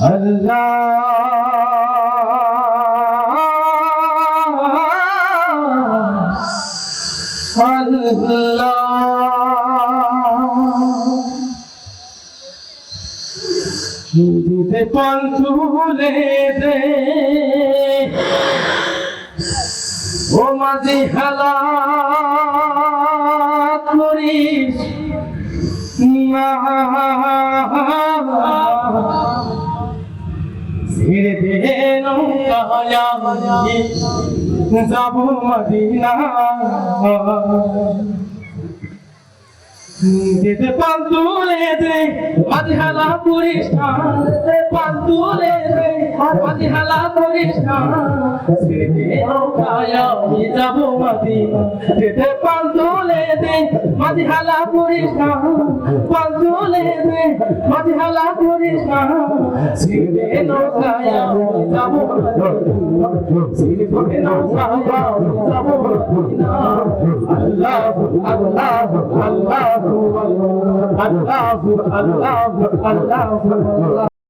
আল্লাহ আল্লাহ পন্থুলে দে ও মাঝে হেলা করিস না দে নৌকায় যাব মদিনা দিতে পান্তুলে দে মাঝি হালা করিস না দিতে পান্তুলে দে মাঝি হালা করিস না ছেড়ে দে নৌকায় যাব মদিনা দিতে পান্তুলে পান্তুলে দে মাঝি হালা করিস না, ছেড়ে নৌকায় যাব। মদিনা নৌকায় যাব। আল্লাহ আল্লাহ আল্লাহ আল্লাহ আল্লাহ আল্লাহ।